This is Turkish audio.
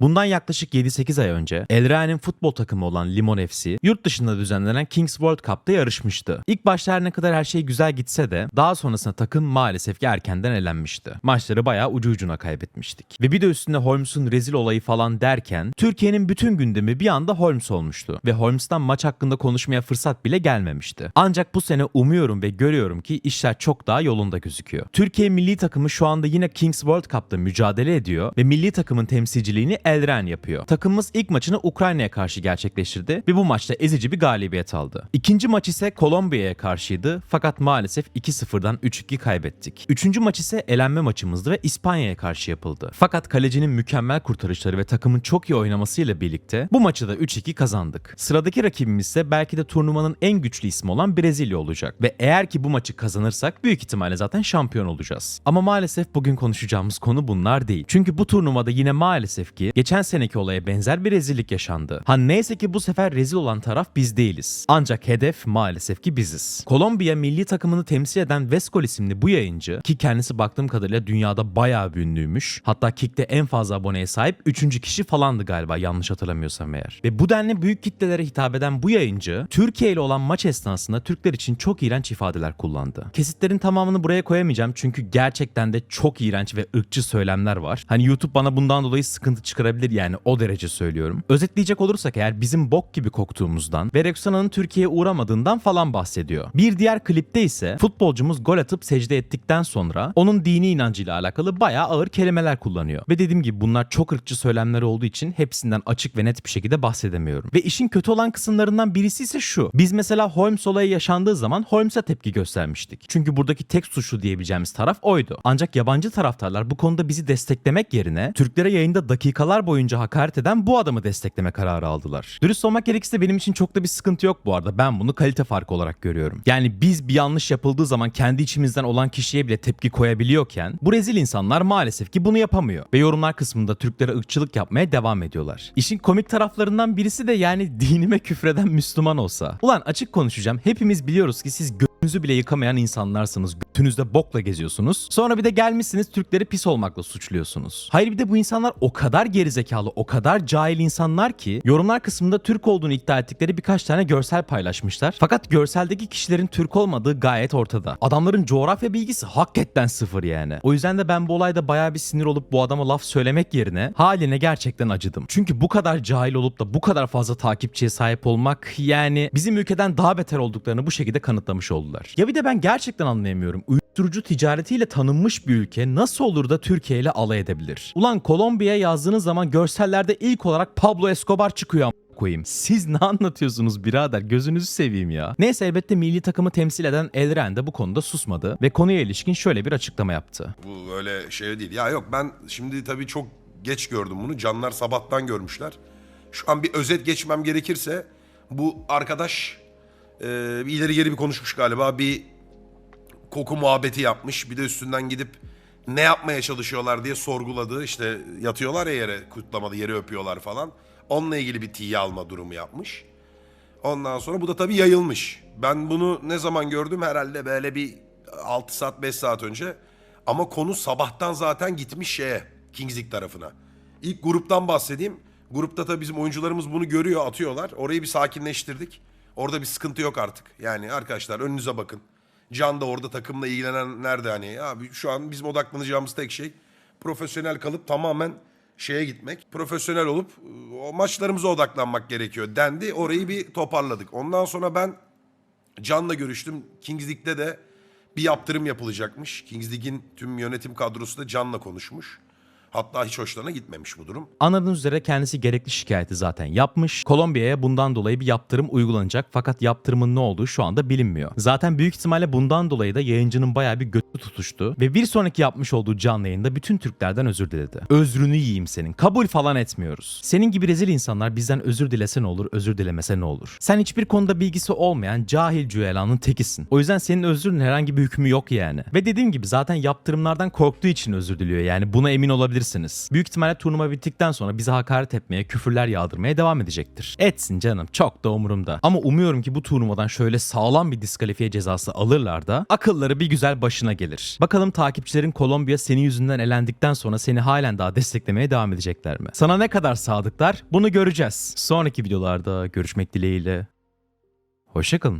Bundan yaklaşık 7-8 ay önce El Reyhan'ın futbol takımı olan Limon FC yurt dışında düzenlenen Kings World Cup'ta yarışmıştı. İlk başta her ne kadar her şey güzel gitse de daha sonrasında takım maalesef ki erkenden elenmişti. Maçları bayağı ucu ucuna kaybetmiştik. Ve bir de üstüne Holmes'un rezil olayı falan derken Türkiye'nin bütün gündemi bir anda Holmes olmuştu. Ve Holmes'tan maç hakkında konuşmaya fırsat bile gelmemişti. Ancak bu sene umuyorum ve görüyorum ki işler çok daha yolunda gözüküyor. Türkiye milli takımı şu anda yine Kings World Cup'ta mücadele ediyor ve milli takımın temsilciliğini Elren yapıyor. Takımımız ilk maçını Ukrayna'ya karşı gerçekleştirdi ve bu maçta ezici bir galibiyet aldı. İkinci maç ise Kolombiya'ya karşıydı fakat maalesef 2-0'dan 3-2 kaybettik. Üçüncü maç ise elenme maçımızdı ve İspanya'ya karşı yapıldı. Fakat kalecinin mükemmel kurtarışları ve takımın çok iyi oynamasıyla birlikte bu maçı da 3-2 kazandık. Sıradaki rakibimiz ise belki de turnuvanın en güçlü ismi olan Brezilya olacak ve eğer ki bu maçı kazanırsak büyük ihtimalle zaten şampiyon olacağız. Ama maalesef bugün konuşacağımız konu bunlar değil. Çünkü bu turnuvada yine maalesef ki geçen seneki olaya benzer bir rezillik yaşandı. Ha neyse ki bu sefer rezil olan taraf biz değiliz. Ancak hedef maalesef ki biziz. Kolombiya milli takımını temsil eden Veskol isimli bu yayıncı ki kendisi baktığım kadarıyla dünyada bayağı bir ünlüymüş. Hatta Kick'te en fazla aboneye sahip 3. kişi falandı galiba yanlış hatırlamıyorsam eğer. Ve bu denli büyük kitlelere hitap eden bu yayıncı Türkiye ile olan maç esnasında Türkler için çok iğrenç ifadeler kullandı. Kesitlerin tamamını buraya koyamayacağım çünkü gerçekten de çok iğrenç ve ırkçı söylemler var. Hani YouTube bana bundan dolayı sıkıntı çıkarabilir yani o derece söylüyorum. Özetleyecek olursak eğer bizim bok gibi koktuğumuzdan ve Rexona'nın Türkiye'ye uğramadığından falan bahsediyor. Bir diğer klipte ise futbolcumuz gol atıp secde ettikten sonra onun dini inancıyla alakalı bayağı ağır kelimeler kullanıyor. Ve dediğim gibi bunlar çok ırkçı söylemler olduğu için hepsinden açık ve net bir şekilde bahsedemiyorum. Ve işin kötü olan kısımlarından birisi ise şu. Biz mesela Holmes olayı yaşandığı zaman Holmes'a tepki göstermiştik. Çünkü buradaki tek suçlu diyebileceğimiz taraf oydu. Ancak yabancı taraftarlar bu konuda bizi desteklemek yerine Türklere yayında dakikalar boyunca hakaret eden bu adamı destekleme kararı aldılar. Dürüst olmak gerekirse benim için çok da bir sıkıntı yok bu arada. Ben bunu kalite farkı olarak görüyorum. Yani biz bir yanlış yapıldığı zaman kendi içimizden olan kişiye bile tepki koyabiliyorken bu rezil insanlar maalesef ki bunu yapamıyor. Ve yorumlar kısmında Türklere ırkçılık yapmaya devam ediyorlar. İşin komik taraflarından birisi de yani dinime küfreden Müslüman olsa. Ulan açık konuşacağım. Hepimiz biliyoruz ki siz Götünüzü bile yıkamayan insanlarsınız. Götünüzde bokla geziyorsunuz. Sonra bir de gelmişsiniz Türkleri pis olmakla suçluyorsunuz. Hayır bir de bu insanlar o kadar gerizekalı, o kadar cahil insanlar ki yorumlar kısmında Türk olduğunu iddia ettikleri birkaç tane görsel paylaşmışlar. Fakat görseldeki kişilerin Türk olmadığı gayet ortada. Adamların coğrafya bilgisi hakikaten sıfır yani. O yüzden de ben bu olayda bayağı bir sinir olup bu adama laf söylemek yerine haline gerçekten acıdım. Çünkü bu kadar cahil olup da bu kadar fazla takipçiye sahip olmak yani bizim ülkeden daha beter olduklarını bu şekilde kanıtlamış oldular. Ya bir de ben gerçekten anlayamıyorum. Uyuşturucu ticaretiyle tanınmış bir ülke nasıl olur da Türkiye ile alay edebilir? Ulan Kolombiya yazdığınız zaman görsellerde ilk olarak Pablo Escobar çıkıyor koyayım. Siz ne anlatıyorsunuz birader? Gözünüzü seveyim ya. Neyse elbette milli takımı temsil eden Elren de bu konuda susmadı ve konuya ilişkin şöyle bir açıklama yaptı. Bu öyle şey değil. Ya yok ben şimdi tabii çok geç gördüm bunu. Canlar sabahtan görmüşler. Şu an bir özet geçmem gerekirse bu arkadaş e, ileri geri bir konuşmuş galiba. Bir koku muhabbeti yapmış. Bir de üstünden gidip ne yapmaya çalışıyorlar diye sorguladı. İşte yatıyorlar ya yere kutlamada yere öpüyorlar falan. Onunla ilgili bir tiye alma durumu yapmış. Ondan sonra bu da tabii yayılmış. Ben bunu ne zaman gördüm herhalde böyle bir 6 saat 5 saat önce. Ama konu sabahtan zaten gitmiş şeye Kings tarafına. İlk gruptan bahsedeyim. Grupta tabii bizim oyuncularımız bunu görüyor atıyorlar. Orayı bir sakinleştirdik. Orada bir sıkıntı yok artık. Yani arkadaşlar önünüze bakın. Can da orada takımla ilgilenen nerede hani. Abi şu an bizim odaklanacağımız tek şey profesyonel kalıp tamamen şeye gitmek. Profesyonel olup o maçlarımıza odaklanmak gerekiyor dendi. Orayı bir toparladık. Ondan sonra ben Can'la görüştüm. Kings League'de de bir yaptırım yapılacakmış. Kings League'in tüm yönetim kadrosu da Can'la konuşmuş. Hatta hiç hoşlarına gitmemiş bu durum. Anladığınız üzere kendisi gerekli şikayeti zaten yapmış. Kolombiya'ya bundan dolayı bir yaptırım uygulanacak fakat yaptırımın ne olduğu şu anda bilinmiyor. Zaten büyük ihtimalle bundan dolayı da yayıncının bayağı bir götü tutuştu ve bir sonraki yapmış olduğu canlı yayında bütün Türklerden özür diledi. Özrünü yiyeyim senin. Kabul falan etmiyoruz. Senin gibi rezil insanlar bizden özür dilese ne olur, özür dilemese ne olur? Sen hiçbir konuda bilgisi olmayan cahil cüelanın tekisin. O yüzden senin özrünün herhangi bir hükmü yok yani. Ve dediğim gibi zaten yaptırımlardan korktuğu için özür diliyor yani buna emin olabilirsiniz düşünebilirsiniz. Büyük ihtimalle turnuva bittikten sonra bize hakaret etmeye, küfürler yağdırmaya devam edecektir. Etsin canım çok da umurumda. Ama umuyorum ki bu turnuvadan şöyle sağlam bir diskalifiye cezası alırlar da akılları bir güzel başına gelir. Bakalım takipçilerin Kolombiya senin yüzünden elendikten sonra seni halen daha desteklemeye devam edecekler mi? Sana ne kadar sadıklar bunu göreceğiz. Sonraki videolarda görüşmek dileğiyle. Hoşçakalın.